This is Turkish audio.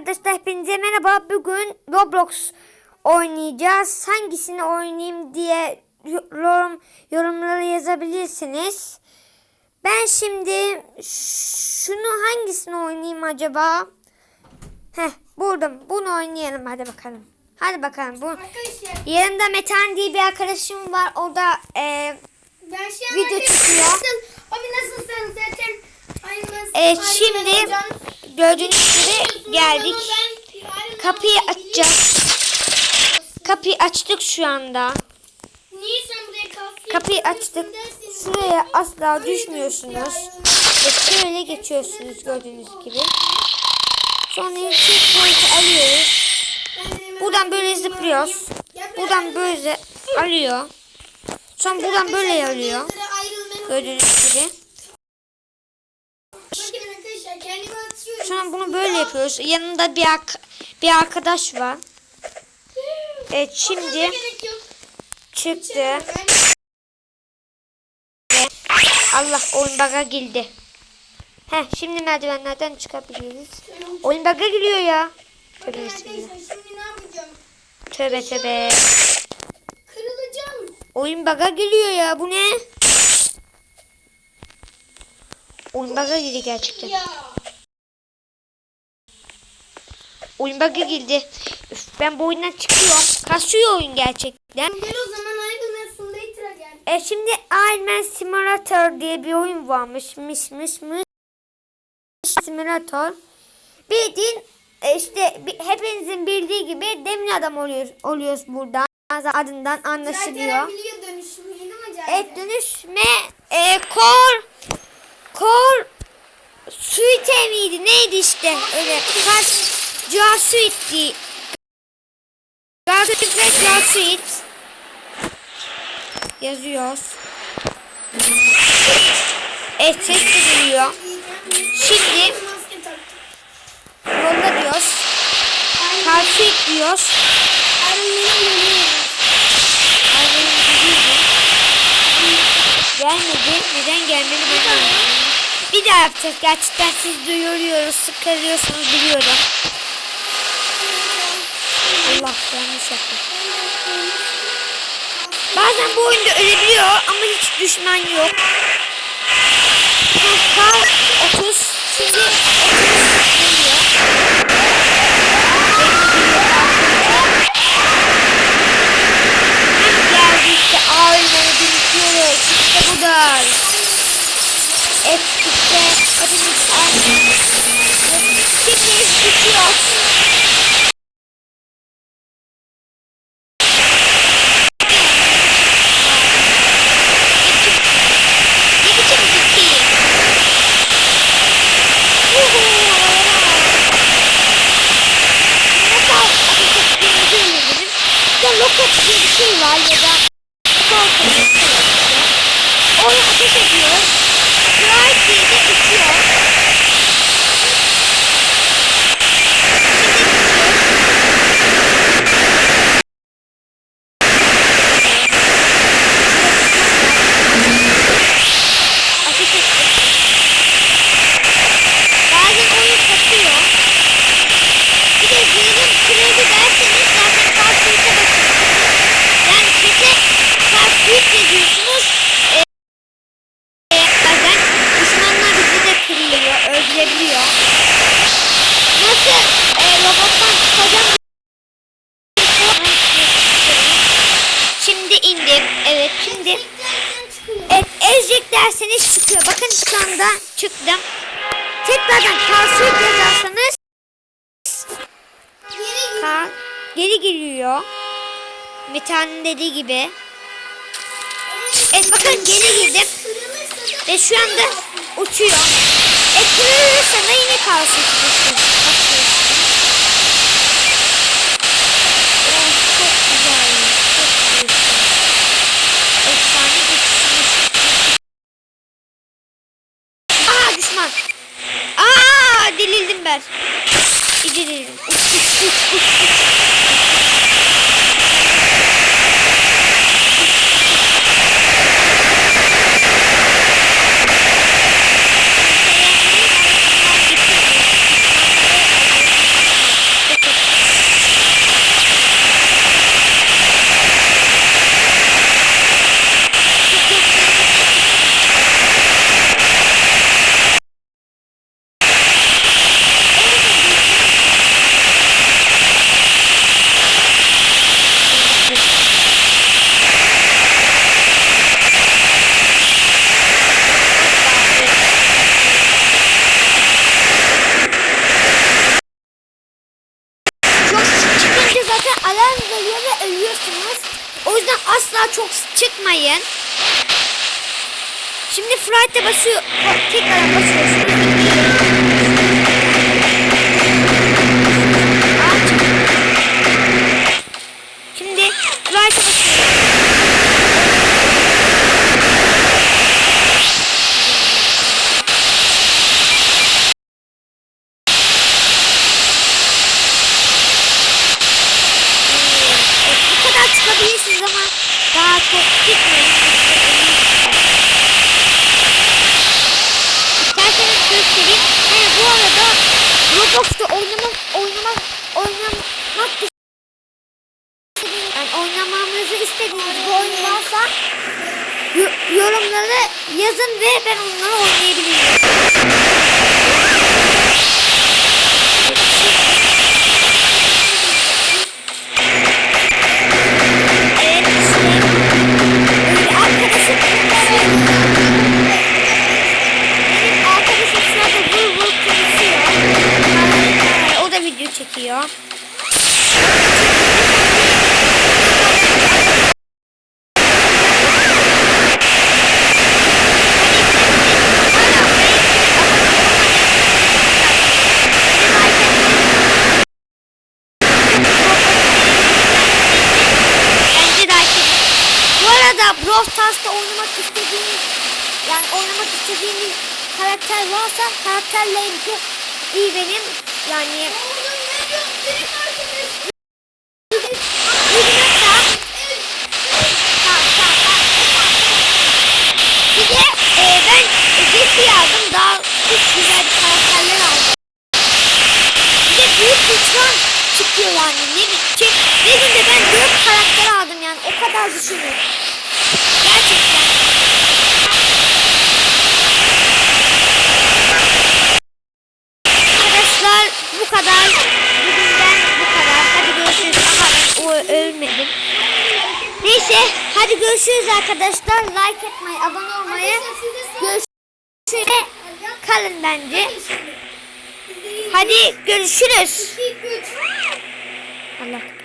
arkadaşlar hepinize merhaba. Bugün Roblox oynayacağız. Hangisini oynayayım diye yorum yorumlara yazabilirsiniz. Ben şimdi şunu hangisini oynayayım acaba? Heh buldum. Bunu oynayalım hadi bakalım. Hadi bakalım. Bu Arkadaşlar yanımda Metan diye bir arkadaşım var. O da e, şey Video. Nasıl, abi nasılsın zaten aynı nasıl, aynı şimdi olacağım. Gördüğünüz gibi geldik. Kapıyı açacağız. Kapıyı açtık şu anda. Kapıyı açtık. Şuraya asla düşmüyorsunuz. Ve şöyle geçiyorsunuz gördüğünüz gibi. Sonra checkpoint alıyoruz. Buradan böyle zıplıyoruz. Buradan böyle alıyor. Sonra buradan böyle alıyor. Gördüğünüz gibi. Bakın arkadaşlar kendimi atıyorum. Sonra bunu böyle yapıyoruz. Yanında bir, ak- bir arkadaş var. Evet şimdi çıktı. Allah oyun baga girdi. Heh şimdi merdivenlerden çıkabiliriz. Oyun baga giriyor ya. Tövbe? Tövbe tövbe. Oyun baga giriyor ya bu ne? Oyun baga girdi gerçekten. Ya. Oyun baga girdi. Üf, ben bu oyundan çıkıyorum. Kasıyor oyun gerçekten. Gel o zaman Iron Simulator'a gel. E şimdi Iron Man Simulator diye bir oyun varmış. Mış mış mış. Simulator. Bildiğin e, işte hepinizin bildiği gibi demir adam oluyor, oluyoruz burada. Adından anlaşılıyor. Cafer? Evet dönüşme e, kor kor suite miydi neydi işte öyle kaç casuit'ti Casuit ve casuit yazıyoruz. Evet ses geliyor. Şimdi yolla diyoruz. Casuit diyoruz. Gelmedi. Neden gelmedi anlamadım. Bir daha yapacağız. Gerçekten siz duyuruyoruz. Sıkılıyorsunuz biliyorum. Allah yanlış yaptım. Bazen bu oyunda ölebiliyor ama hiç düşman yok. Kal 30. Şimdi 30 geliyor. Diye bir şey var ya da lokat diye bir şey var işte. Onu ateş ediyor. Fly diye de uçuyor. Şimdi uçuyor. Ateş etti. Bazen oyun kasıyor. Bir de zırhım kırıldı derseniz zaten karşıyıza basıyorsunuz. Yani çete karşıyık yazıyorsunuz. Ee, e, bazen düşmanlar bizi de kırıyor, öldürebiliyor. Nasıl e, robottan çıkacağım? Şimdi indim. Evet şimdi. Teklerden çıkıyor. Evet ezecek derseniz çıkıyor. Bakın şu anda çıktım. Tekrardan karşıyık yazarsanız Geri gir. Ka geri geliyor. Metan'ın dediği gibi. Evet bakın geri girdim. Ve şu anda uçuyor. E kırılırsa da yine karşı Yüzden asla çok çıkmayın. Şimdi Fright'e basıyor. Tekrar basıyorsunuz. Aç. Şimdi Fright'e basıyoruz. Evet, bu kadar çıkabilirsiniz ama daha çok gitmeyin. İsterseniz göstereyim. He, bu arada Roblox'ta oynamak, oynamak, oynamak istediğiniz, yani oynamamızı istediğiniz bir oyun varsa yo- yorumlara yazın ve ben onları oynayabilirim. Brawl Stars'ta oynamak istediğiniz yani oynamak istediğiniz karakter varsa karakterlerim çok iyi benim. Yani Bir de e, ben Jesse'yi aldım. Daha çok güzel bir karakterler aldım. Bir de büyük lütfen çıkıyor yani. Ne bitecek? Ne günde ben dört karakter aldım yani. O kadar düşünün. Ölmedim. Neyse hadi görüşürüz arkadaşlar. Like etmeyi, abone olmayı. Görüşürüz. Kalın bence. Hadi görüşürüz. Allah.